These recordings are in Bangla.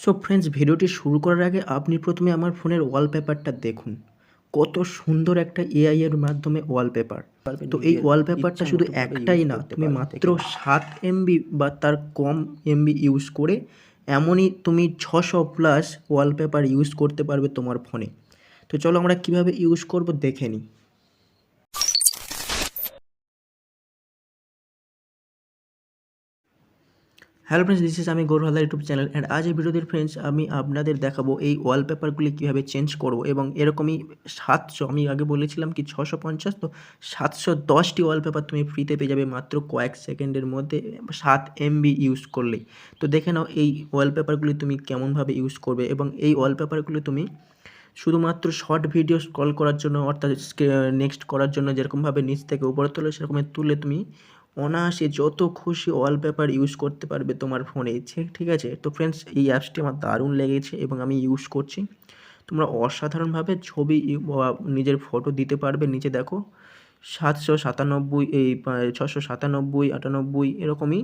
সো ফ্রেন্ডস ভিডিওটি শুরু করার আগে আপনি প্রথমে আমার ফোনের ওয়ালপেপারটা দেখুন। কত সুন্দর একটা এআই এর মাধ্যমে ওয়ালপেপার তো এই ওয়ালপেপারটা শুধু একটাই না তুমি মাত্র সাত এমবি বা তার কম এমবি ইউজ করে এমনই তুমি ছশো প্লাস ওয়ালপেপার ইউজ করতে পারবে তোমার ফোনে। তো চলো আমরা কীভাবে ইউজ করব দেখে নিই। হ্যালো ফ্রেন্ডস দিস ইজ আমি Gour Haldar YouTube channel and আজ এই ভিডিওতে ফ্রেন্ডস আমি আপনাদের দেখাবো এই ওয়ালপেপারগুলি কীভাবে চেঞ্জ করব এবং এরকমই সাতশো, আমি আগে বলেছিলাম কি ছশো পঞ্চাশ, তো সাতশো দশটি ওয়ালপেপার তুমি ফ্রিতে পেয়ে যাবে মাত্র কয়েক সেকেন্ডের মধ্যে সাত এমবি ইউজ করলেই। তো দেখে নাও এই ওয়ালপেপারগুলি তুমি কেমনভাবে ইউজ করবে এবং এই ওয়ালপেপারগুলি তুমি শুধুমাত্র শর্ট ভিডিও স্ক্রল করার জন্য অর্থাৎ নেক্সট করার জন্য যেরকমভাবে নিচ থেকে উপরে তোলে সেরকম তুলে তুমি অনায়াসে যত খুশি ওয়ালপেপার ইউজ করতে পারবে তোমার ফোনে ঠিক আছে? তো ফ্রেন্ডস এই অ্যাপসটি আমার দারুণ লেগেছে এবং আমি ইউজ করছি। তোমরা অসাধারণভাবে ছবি নিজের ফটো দিতে পারবে নিচে দেখো। সাতশো সাতানব্বই, এই ছশো সাতানব্বই, আটানব্বই, এরকমই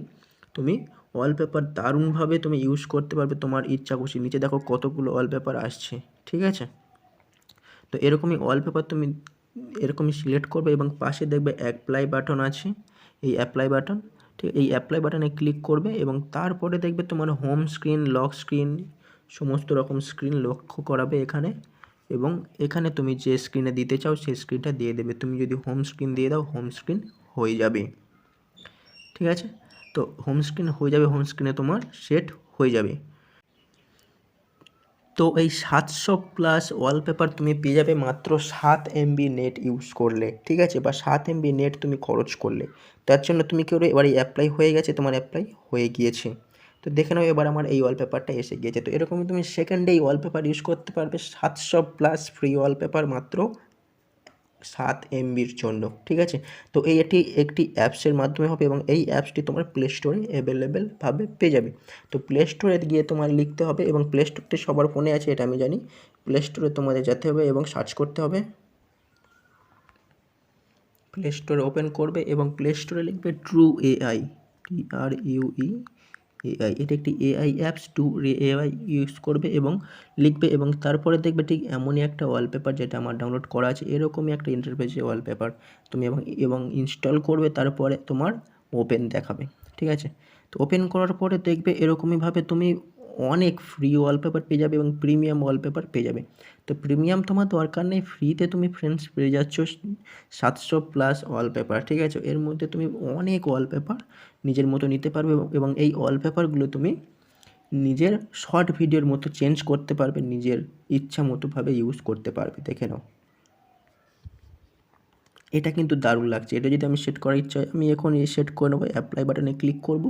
তুমি ওয়ালপেপার দারুণভাবে তুমি ইউজ করতে পারবে তোমার ইচ্ছা খুশি। নিচে দেখো কতগুলো ওয়ালপেপার আসছে, ঠিক আছে? তো এরকমই ওয়ালপেপার তুমি এরকমই সিলেক্ট করবে এবং পাশে দেখবে অ্যাপ্লাই বাটন আছে। এই অ্যাপ্লাই বাটন ঠিক, এই অ্যাপ্লাই বাটনে ক্লিক করবে এবং তারপরে দেখবে তোমার হোম স্ক্রিন লক স্ক্রিন সমস্ত রকম স্ক্রিন লক্ষ্য করাবে এখানে এবং এখানে তুমি যে স্ক্রিনে দিতে চাও সেই স্ক্রিনটা দিয়ে দেবে। তুমি যদি হোম স্ক্রিন দিয়ে দাও হোম স্ক্রিন হয়ে যাবে। ঠিক আছে? তো হোম স্ক্রিন হয়ে যাবে হোম স্ক্রিনে তোমার সেট হয়ে যাবে। তো এই সাতশো প্লাস ওয়ালপেপার তুমি পেয়ে যাবে মাত্র সাত এমবি নেট ইউজ করলে, ঠিক আছে? বা সাত এমবি নেট তুমি খরচ করলে। তার জন্য তুমি কেউ এবার এই অ্যাপ্লাই হয়ে গেছে? তোমার অ্যাপ্লাই হয়ে গিয়েছে। তো দেখে নাও এবার আমার এই ওয়ালপেপারটা এসে গিয়েছে। তো এরকমই তুমি সেকেন্ডে এই ওয়ালপেপার ইউজ করতে পারবে সাতশো প্লাস ফ্রি ওয়ালপেপার মাত্র সাত এমবির জন্য, ঠিক আছে? তো এই এটি একটি অ্যাপসের মাধ্যমে হবে এবং এই অ্যাপসটি তোমার প্লে স্টোরে অ্যাভেলেবেলভাবে পেয়ে যাবে। তো প্লে স্টোরে গিয়ে তোমার লিখতে হবে এবং প্লে স্টোরটি সবার ফোনে আছে, এটা আমি জানি। প্লে স্টোরে তোমাদের যেতে হবে এবং সার্চ করতে হবে। প্লে স্টোরে ওপেন করবে এবং প্লে স্টোরে লিখবে true AI T R U E AI এটি একটি AI apps to AI use করবে এবং লিখবে এবং তারপরে দেখবে ঠিক এমনই একটা ওয়ালপেপার যেটা আমার ডাউনলোড করা আছে, এরকমই একটা ইন্টারফেসে ওয়ালপেপার তুমি এবং এবং ইনস্টল করবে, তারপরে তোমার ওপেন দেখাবে, ঠিক আছে? তো ওপেন করার পরে দেখবে এরকমইভাবে তুমি অনেক ফ্রি ওয়ালপেপার পেয়ে যাবে এবং প্রিমিয়াম ওয়ালপেপার পেয়ে যাবে। তো প্রিমিয়াম তোমার দরকার নেই ফ্রিতে তুমি ফ্রেন্ডস পেয়ে যাচ্ছ সাতশো প্লাস ওয়ালপেপার ঠিক আছে? এর মধ্যে তুমি অনেক ওয়ালপেপার নিজের মতো নিতে পারবে এবং এই ওয়ালপেপারগুলো তুমি নিজের শর্ট ভিডিওর মতো চেঞ্জ করতে পারবে, নিজের ইচ্ছা মতোভাবে ইউজ করতে পারবে, দেখে নাও। এটা কিন্তু দারুণ লাগছে। এটা যদি আমি সেট করার ইচ্ছা হয়, আমি এখন এই সেট করে নেব অ্যাপ্লাই বাটনে ক্লিক করব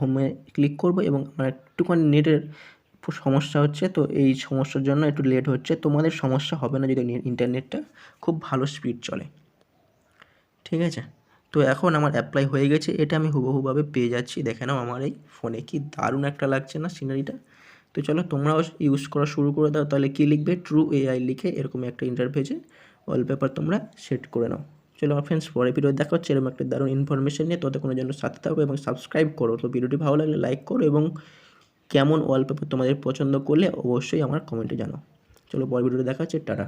হোমে ক্লিক করব এবং আমার একটুখানি নেটের সমস্যা হচ্ছে, তো এই সমস্যার জন্য একটু লেট হচ্ছে। তোমাদের সমস্যা হবে না যদি ইন্টারনেটটা খুব ভালো স্পিড চলে। ঠিক আছে? তো এখন আমার অ্যাপ্লাই হয়ে গেছে। এটা আমি হুবহুভাবে পেয়ে যাচ্ছি। দেখে নাও আমার এই ফোনে কি দারুণ একটা লাগছে না সিনারিটা তো চলো তোমরাও ইউজ করা শুরু করে দাও। তাহলে কী লিখবে? ট্রু এআই লিখে এরকম একটা ইন্টারফেসে ওয়ালপেপার তোমরা সেট করে নাও। চলো আমার ফ্রেন্ডস পরে ভিডিও দেখা হচ্ছে। এরকম একটা দারুণ ইনফরমেশন নিয়ে তোদের কোনো জন্য সাথে থাকো এবং সাবস্ক্রাইব করো। তো ভিডিওটি ভালো লাগলে লাইক করো এবং কেমন ওয়ালপেপার তোমাদের পছন্দ করলে অবশ্যই আমার কমেন্টে জানাও। চলো পরে ভিডিওটি দেখা হচ্ছে। টাটা।